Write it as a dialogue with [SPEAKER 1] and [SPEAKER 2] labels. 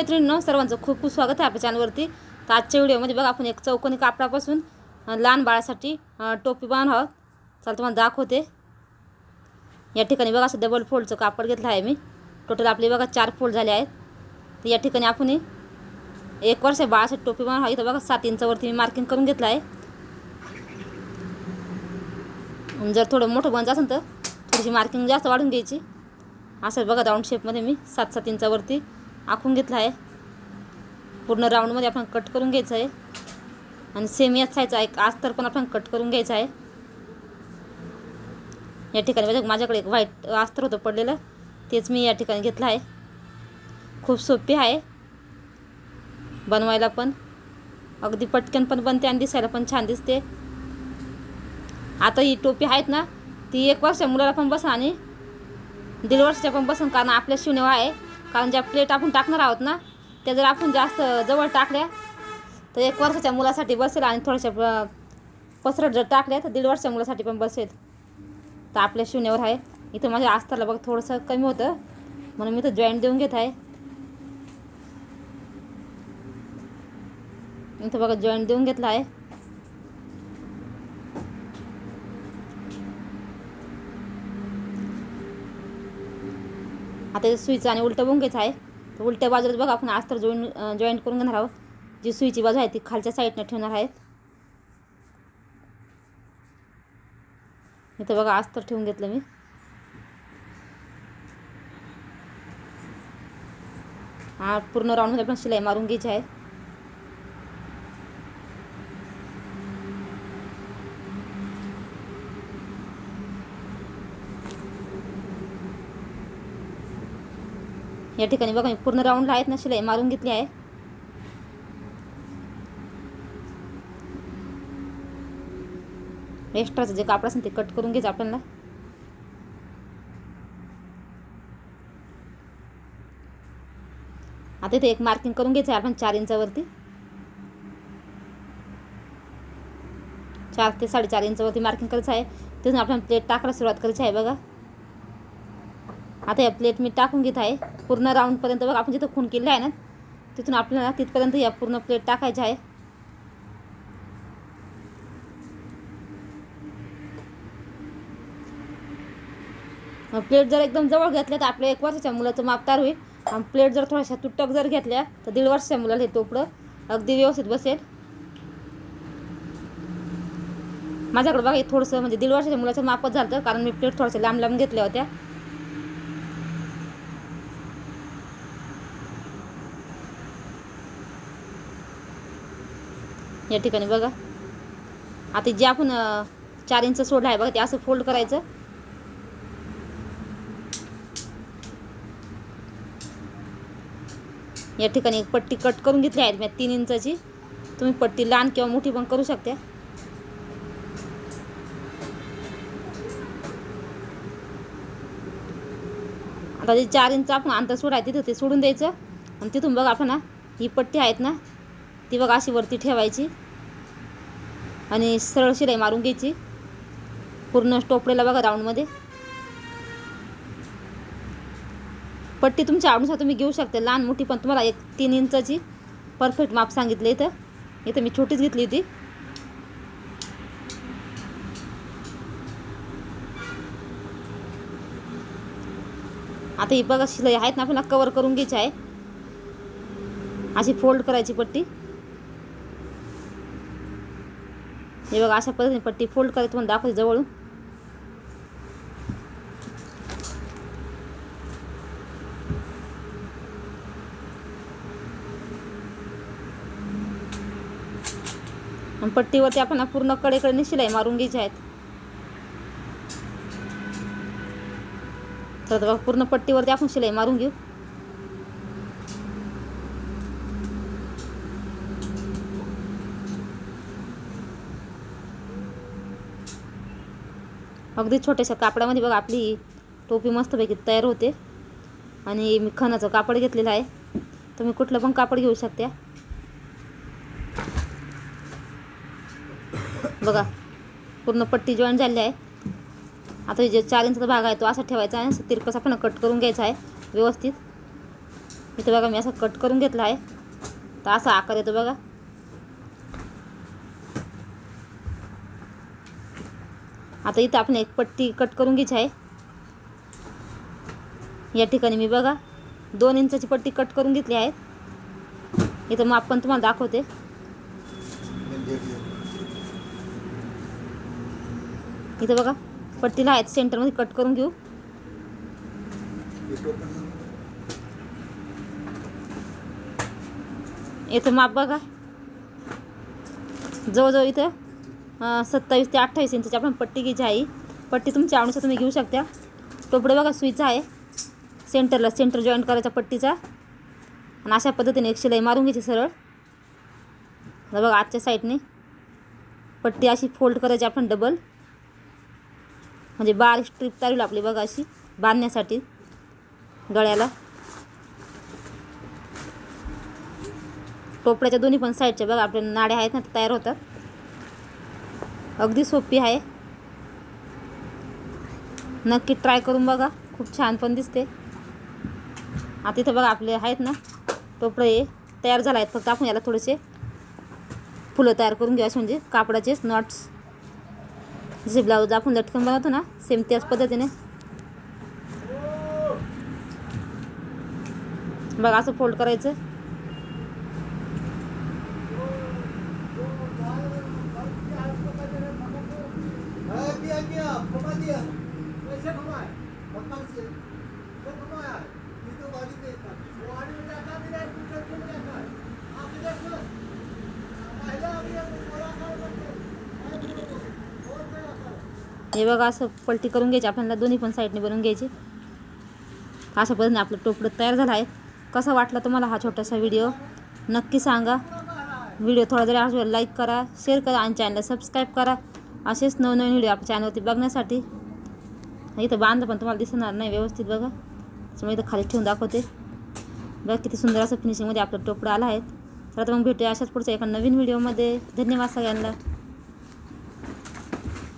[SPEAKER 1] मैत्रिणींनो सर्वांचं खूप खूप स्वागत आहे आपल्या चॅनलवरती. तर आजच्या व्हिडिओमध्ये बघा आपण एक चौकोनी कापडापासून लहान बाळासाठी टोपी बनवणार आहोत. चला तुम्हाला दाखवते. या ठिकाणी बघा असं डबल फोल्डचं कापड घेतलं आहे मी. टोटल आपले बघा चार फोल्ड झाले आहेत. तर या ठिकाणी आपण एक वर्ष बाळासाठी टोपी बनवणार आहोत. इथं बघा सात इंचावरती मी मार्किंग करून घेतलं आहे. जर थोडं मोठं बनत असेल तर थोडीशी मार्किंग जास्त वाढून घ्यायची. असं बघा राऊंड शेपमध्ये मी सात सात इंचावरती आखून घेतलं आहे. पूर्ण राऊंडमध्ये आपण कट करून घ्यायचं आहे. आणि सेम याच साईजचा एक अस्तर पण आपण कट करून घ्यायचं आहे. या ठिकाणी म्हणजे माझ्याकडे एक व्हाईट अस्तर होतं पडलेलं. तेच मी या ठिकाणी घेतलं आहे. खूप सोपी आहे. बनवायला पण. अगदी पटकन पण बनते आणि दिसायला पण छान दिसते. आता ही टोपी आहेत ना ती एक वर्षाच्या मुलाला पण बसा आणि दीड वर्षाच्या पण बसून कारण आपल्या शिवणेवा आहे. कारण ज्या प्लेट आपण टाकणार आहोत ना त्या जर आपण जास्त जवळ टाकल्या तर एक वर्षाच्या मुलासाठी बसेल आणि थोड्याशा प- पसरट जर टाकल्या तर दीड वर्षाच्या मुलासाठी पण बसेल. तर आपल्या शिवण्यावर आहे. इथं माझ्या आस्थाला बघ थोडंसं कमी होतं. म्हणून मी तर जॉईंट देऊन घेत आहे. इथं बघा जॉईंट देऊन घेतला आहे. आता सुईचं आणि उलटं बुंगेचं आहे. तर उलट्या बाजूलाच बघा आपण अस्तर जॉईन जॉईंट करून घेणार आहोत. जी सुईची बाजू आहे ती खालच्या साईडनं ठेवणार आहेत. इथं बघा अस्तर ठेवून घेतलं मी. हा पूर्ण राऊंडमध्ये आपण शिलाई मारून घ्यायची आहे. या ठिकाणी बघा मी पूर्ण राऊंडला आहेत ना शिलाई मारून घेतली आहे. एक्स्ट्राचं जे कापड असेल ते कट करून घ्यायचं आपल्याला. आता इथे एक मार्किंग करून घ्यायचं आहे आपण चार इंचावरती. चार ते साडेचार इंचावरती मार्किंग करायचं आहे. तिथून आपण प्लेट टाकायला सुरुवात करायची आहे बघा. आता या प्लेट मी टाकून घेत आहे. पूर्ण राऊंडपर्यंत बघा आपण जिथं खून केलं आहे ना तिथून आपल्याला तिथपर्यंत या पूर्ण प्लेट टाकायची आहे. प्लेट जर एकदम जवळ घेतल्या तर आपल्या एक वर्षाच्या मुलाचं माप तयार होईल. आणि प्लेट जर थोड्याशा तुटक जर घेतल्या तर दीड वर्षाच्या मुलाला हे टोपडं अगदी व्यवस्थित बसेल. माझ्याकडे बघा थोडंसं म्हणजे दीड वर्षाच्या मुलाचं मापच झालं कारण मी प्लेट थोडंसं लांब लांब घेतल्या होत्या. या ठिकाणी बघा. आता जे आपण चार इंच सोडलं आहे बघा ते असं फोल्ड करायचं. या ठिकाणी एक पट्टी कट करून घेतली आहे मी तीन इंचाची. तुम्ही पट्टी लहान किंवा मोठी पण करू शकता. आता जे चार इंच आपण अंतर सोडायचं तिथं ते सोडून द्यायचं. आणि तिथून बघा आपण ही पट्टी आहेत ना ती बघा अशी वरती ठेवायची. आणि सरळ शिलाई मारून घ्यायची. पूर्ण टोपडेला बघा राऊंडमध्ये पट्टी तुमच्या आवडीनुसार तुम्ही घेऊ शकता. लहान मोठी पण तुम्हाला एक तीन इंचाची परफेक्ट माप सांगितलं इथं. इथं मी छोटीच घेतली होती. आता ही बघा शिलाई आहेत ना आपल्याला कवर करून घ्यायची आहे. अशी फोल्ड करायची पट्टी. हे बघा अशा पद्धतीने पट्टी फोल्ड करायची तुम्हाला दाखवते जवळून. आणि पट्टीवरती आपण पूर्ण कडेकडे शिलाई मारून घ्यायची आहेत. तर बघा पूर्ण पट्टीवरती आपण शिलाई मारून घेऊ. अगदी छोट्याशा कापडामध्ये बघा आपली टोपी मस्तपैकी तयार होते. आणि मी खणाचं कापड घेतलेलं आहे. तुम्ही कुठलं पण कापड घेऊ शकता. बघा पूर्ण पट्टी जॉईन झाली आहे. आता हे जे चार इंचा भाग आहे तो असा ठेवायचा आहे. असं तिरकस आपण कट करून घ्यायचा आहे व्यवस्थित. इथं बघा मी असं कट करून घेतला आहे. तर असा आकार येतो बघा. आता इथं आपण एक पट्टी कट करून घ्यायची आहे. या ठिकाणी मी बघा दोन इंचाची पट्टी कट करून घेतली आहे. इथं माप पण तुम्हाला दाखवते. इथं बघा पट्टीला आहेत सेंटरमध्ये कट करून घेऊ. इथं माप बघा. जवळजवळ इथं सत्तावीस ते अठ्ठावीस इंचची आपण पट्टी घ्यायची आहे. पट्टी तुमच्या आवडीचा तुम्ही घेऊ शकता. टोपडे बघा सुईचा आहे. सेंटरला सेंटर जॉईंट करायचा पट्टीचा. आणि अशा पद्धतीने एक शिलाई मारून घ्यायची सरळ. बघा आजच्या साईडने पट्टी अशी फोल्ड करायची आपण डबल म्हणजे बारीक स्ट्रीप तारील आपली बघा अशी बांधण्यासाठी. गळ्याला. टोपड्याच्या दोन्ही पण साईडच्या बघा आपल्या नाड्या आहेत ना तयार होतात. अगदी सोपी आहे. नक्की ट्राय करून बघा. खूप छान पण दिसते. आता इथं बघा आपले आहेत ना टोपडे हे तयार झाला आहेत. फक्त आपण याला थोडेसे फुलं तयार करून घ्यायचे म्हणजे कापडाचेच नॉट्स जसे ब्लाऊज आपण लटकन बनवतो ना सेम त्याच पद्धतीने. बघा असं फोल्ड करायचं. हे बघा असं पलटी करून घ्यायची. आपल्याला दोन्ही पण साईडने बनवून घ्यायची. अशा पद्धतीने आपलं टोपडं तयार झालं आहे. कसा वाटला तुम्हाला हा छोटासा व्हिडिओ नक्की सांगा. व्हिडिओ थोडा जरी आवडला लाईक करा शेअर करा आणि चॅनलला सबस्क्राईब करा. असेच नवनवीन व्हिडिओ आपल्या चॅनलवरती बघण्यासाठी. इथं बांध पण तुम्हाला दिसणार नाही व्यवस्थित बघा. त्यामुळे इथं खाली ठेवून दाखवते. बघा किती सुंदर असं फिनिशिंगमध्ये आपलं टोपडं आला आहे. तर आता मग भेटूया अशाच पुढच्या एका नवीन व्हिडिओमध्ये धन्यवाद सगळ्यांना.